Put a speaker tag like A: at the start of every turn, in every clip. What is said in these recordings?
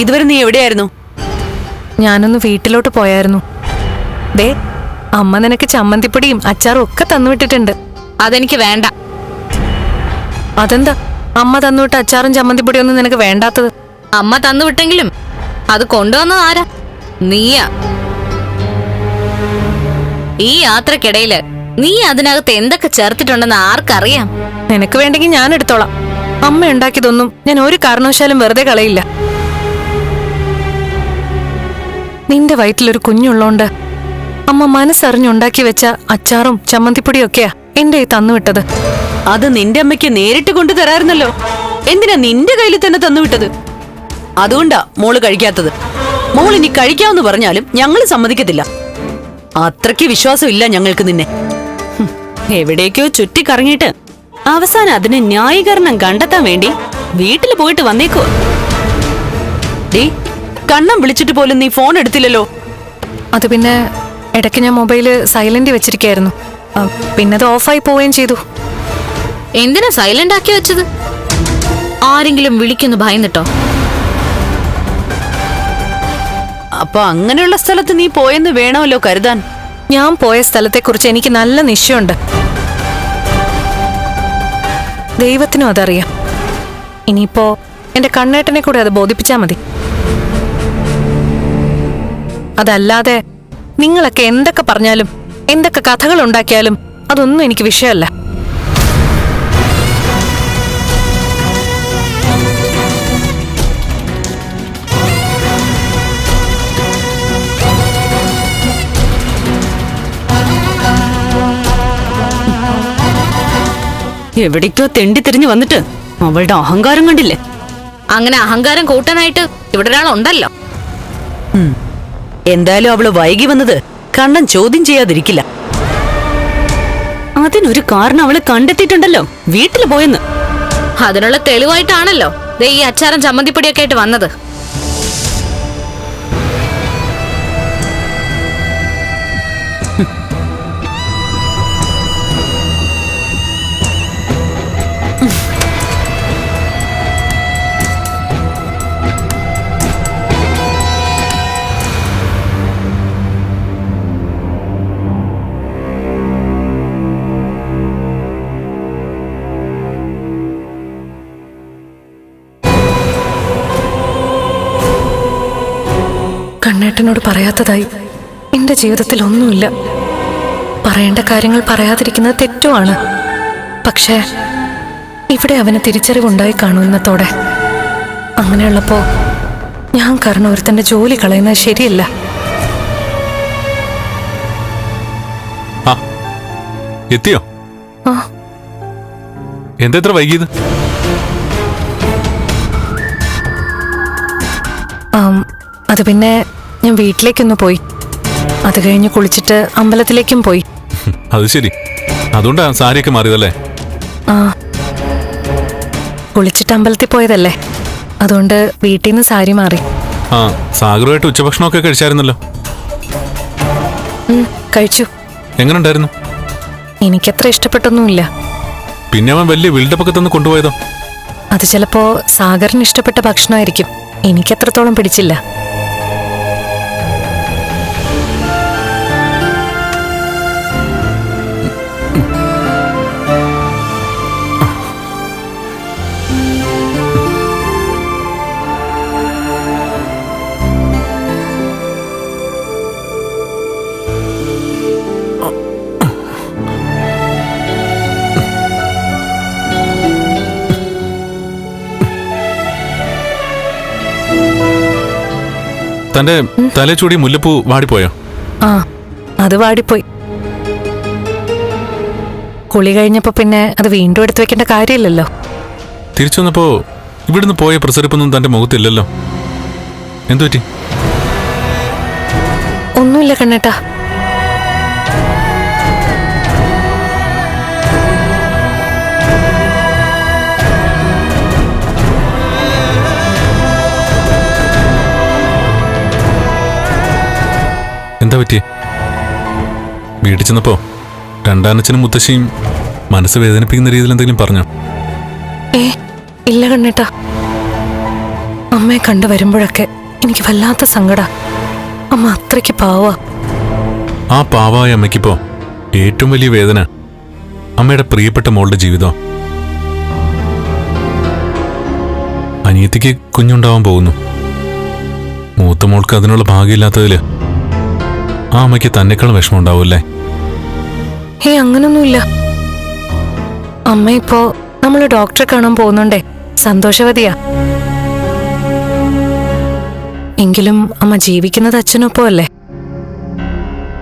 A: ഇതുവരെ നീ എവിടെയായിരുന്നു?
B: ഞാനൊന്ന് വീട്ടിലോട്ട് പോയായിരുന്നു. ദേ അമ്മ നിനക്ക് ചമ്മന്തിപ്പൊടിയും അച്ചാറും ഒക്കെ തന്നുവിട്ടിട്ടുണ്ട്.
C: അതെനിക്ക് വേണ്ട.
B: അതെന്താ? അമ്മ തന്നുവിട്ട അച്ചാറും ചമ്മന്തിപ്പൊടിയും ഒന്നും നിനക്ക് വേണ്ടാത്തത്?
C: അമ്മ തന്നുവിട്ടെങ്കിലും അത് കൊണ്ടുവന്നത് ആരാ? നീയാ. ഈ യാത്രക്കിടയിൽ നീ അതിനകത്ത് എന്തൊക്കെ ചേർത്തിട്ടുണ്ടെന്ന് ആർക്കറിയാം?
B: നിനക്ക് വേണ്ടെങ്കിൽ ഞാൻ എടുത്തോളാം. അമ്മ ഉണ്ടാക്കിയതൊന്നും ഞാൻ ഒരു കാരണവശാലും വെറുതെ കളയില്ല. നിന്റെ വയറ്റിലൊരു കുഞ്ഞുള്ളോണ്ട് അമ്മ മനസ്സറിഞ്ഞുണ്ടാക്കി വെച്ച അച്ചാറും ചമ്മന്തിപ്പൊടിയൊക്കെയാ എന്റെ ഈ തന്നുവിട്ടത്.
A: അത് നിന്റെ അമ്മയ്ക്ക് നേരിട്ട് കൊണ്ടു തരായിരുന്നല്ലോ എന്തിനാ നിന്റെ കയ്യിൽ തന്നെ തന്നുവിട്ടത്? അതുകൊണ്ടാ മോൾ കഴിക്കാത്തത്. മോൾ ഇനി കഴിക്കാമെന്ന് പറഞ്ഞാലും ഞങ്ങൾ സമ്മതിക്കത്തില്ല. അത്രയ്ക്ക് വിശ്വാസമില്ല ഞങ്ങൾക്ക് നിന്നെ. എവിടേക്കോ ചുറ്റിക്കറങ്ങിയിട്ട് അവസാനം അതിന് ന്യായീകരണം കണ്ടെത്താൻ വേണ്ടി വീട്ടിൽ പോയിട്ട് വന്നേക്കോ ഡീ കണ്ണം വിളിച്ചിട്ട് പോലും നീ ഫോൺ എടുത്തില്ലല്ലോ.
B: അത് പിന്നെ ഇടയ്ക്ക് ഞാൻ മൊബൈൽ സൈലന്റ് വെച്ചിരിക്കായിരുന്നു. പിന്നെ അത് ഓഫായി പോവുകയും ചെയ്തു.
C: എന്തിനാ സൈലന്റ് ആക്കി വെച്ചത്? ആരെങ്കിലും വിളിക്കുന്നു ഭയന്നിട്ടോ?
A: അപ്പൊ അങ്ങനെയുള്ള സ്ഥലത്ത് നീ പോയെന്ന് വേണമല്ലോ കരുതാൻ.
B: ഞാൻ പോയ സ്ഥലത്തെക്കുറിച്ച് എനിക്ക് നല്ല നിശ്ചയമുണ്ട്. ദൈവത്തിനും അതറിയാം. ഇനിയിപ്പോ എന്റെ കണ്ണേട്ടനെ കൂടെ അത് ബോധിപ്പിച്ചാ മതി. അതല്ലാതെ നിങ്ങളൊക്കെ എന്തൊക്കെ പറഞ്ഞാലും എന്തൊക്കെ കഥകൾ ഉണ്ടാക്കിയാലും അതൊന്നും എനിക്ക് വിഷയമല്ല.
A: എവിടേക്കോ തെണ്ടി തിരിഞ്ഞു വന്നിട്ട് അവളുടെ അഹങ്കാരം കണ്ടില്ലേ?
C: അങ്ങനെ അഹങ്കാരം കൂട്ടാനായിട്ട് ഇവിടെ ഒരാളുണ്ടല്ലോ.
A: എന്തായാലും അവൾ വൈകി വന്നത് കണ്ണൻ ചോദ്യം ചെയ്യാതിരിക്കില്ല. അതിനൊരു കാരണം അവൾ കണ്ടെത്തിയിട്ടുണ്ടല്ലോ. വീട്ടിൽ പോയെന്ന്.
C: അതിനുള്ള തെളിവായിട്ടാണല്ലോ ദേ ഈ അച്ചാരം ചമ്മന്തിപ്പൊടിയൊക്കെ ആയിട്ട് വന്നത്.
B: കണ്ണേട്ടനോട് പറയാത്തതായി. എന്റെ ജീവിതത്തിൽ ഒന്നുമില്ല. പറയേണ്ട കാര്യങ്ങൾ പറയാതിരിക്കുന്നത് തെറ്റുമാണ് പക്ഷേ ഇവിടെ അവന് തിരിച്ചറിവുണ്ടായി കാണുന്നതോടെ അങ്ങനെയുള്ളപ്പോ ഞാൻ കാരണം ഒരുത്തന്റെ ജോലി കളയുന്നത് ശരിയല്ല.
D: എത്തിയോ? എന്താ ഇത്ര വൈകിയത്?
B: അത് പിന്നെ ഞാൻ വീട്ടിലേക്കൊന്ന് പോയി. അത് കഴിഞ്ഞ് കുളിച്ചിട്ട് അമ്പലത്തിലേക്കും പോയി.
D: അത് ശരി. അതുകൊണ്ടാ സാരിയൊക്കെ മാറിയതല്ലേ?
B: ആ. കുളിച്ചിട്ട് അമ്പലത്തിൽ പോയതല്ലേ. അതുകൊണ്ട് വീട്ടിൽ നിന്ന് സാരി മാറി.
D: ആ സാഗറുമായിട്ട് ഉച്ചഭക്ഷണമൊക്കെ കഴിച്ചായിരുന്നല്ലോ.
B: കഴിച്ചു.
D: എങ്ങനെയുണ്ടായിരുന്നു
B: എനിക്കത്ര ഇഷ്ടപ്പെട്ടൊന്നുമില്ല.
D: പിന്നെ അവൻ വലിയ വിൽഡപ്പൊക്കെ തന്ന് കൊണ്ടുപോയതോ?
B: അത് ചിലപ്പോ സാഗറിന് ഇഷ്ടപ്പെട്ട ഭക്ഷണമായിരിക്കും. എനിക്കത്രത്തോളം പിടിച്ചില്ല.
D: തന്റെ തലച്ചൂടി മുല്ലപ്പൂ വാടിപ്പോയോ?
B: ആ അത് വാടിപ്പോയി. കുളി കഴിഞ്ഞപ്പോ പിന്നെ അത് വീണ്ടും എടുത്തു വെക്കേണ്ട കാര്യമില്ലല്ലോ.
D: തിരിച്ചു വന്നപ്പോ ഇവിടുന്ന് പോയ പ്രസരിപ്പൊന്നും തന്റെ മുഖത്തില്ലല്ലോ. എന്തു പറ്റി
B: ഒന്നുമില്ല കണ്ണേട്ടാ.
D: എന്താ പറ്റി വീട്ടിൽ ചെന്നപ്പോ രണ്ടാനച്ഛനും മുത്തശ്ശിയും മനസ്സ് വേദനിപ്പിക്കുന്ന രീതിയിൽ എന്തെങ്കിലും പറഞ്ഞോ?
B: ഏ ഇല്ല കണ്ണേട്ടാ. അമ്മയെ കണ്ടു വരുമ്പോഴൊക്കെ എനിക്ക് വല്ലാത്ത സങ്കട. അമ്മ അത്രയ്ക്ക് പാവ.
D: ആ പാവായ അമ്മയ്ക്കിപ്പോ ഏറ്റവും വലിയ വേദന അമ്മയുടെ പ്രിയപ്പെട്ട മോളുടെ ജീവിതം? അനിയത്തിക്ക് കുഞ്ഞുണ്ടാവാൻ പോകുന്നു. മൂത്ത മോൾക്ക് അതിനുള്ള ഭാഗ്യമില്ലാത്തതിൽ ആ അമ്മയ്ക്ക് തന്നെക്കാളും വിഷമം ഉണ്ടാവൂല്ലേ
B: ഹേ അങ്ങനൊന്നുമില്ല. അമ്മ ഇപ്പോ നമ്മൾ ഡോക്ടറെ കാണാൻ പോകുന്നുണ്ടേ. സന്തോഷവതിയാ. എങ്കിലും അമ്മ ജീവിക്കുന്നത് അച്ഛനൊപ്പം അല്ലേ?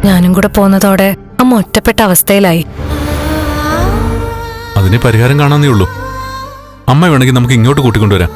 B: ഞാനും കൂടെ പോന്നതോടെ അമ്മ ഒറ്റപ്പെട്ട അവസ്ഥയിലായി.
D: അതിന് പരിഹാരം കാണാന്നേ ഉള്ളൂ. അമ്മ വേണമെങ്കിൽ നമുക്ക് ഇങ്ങോട്ട് കൂട്ടിക്കൊണ്ടുവരാം.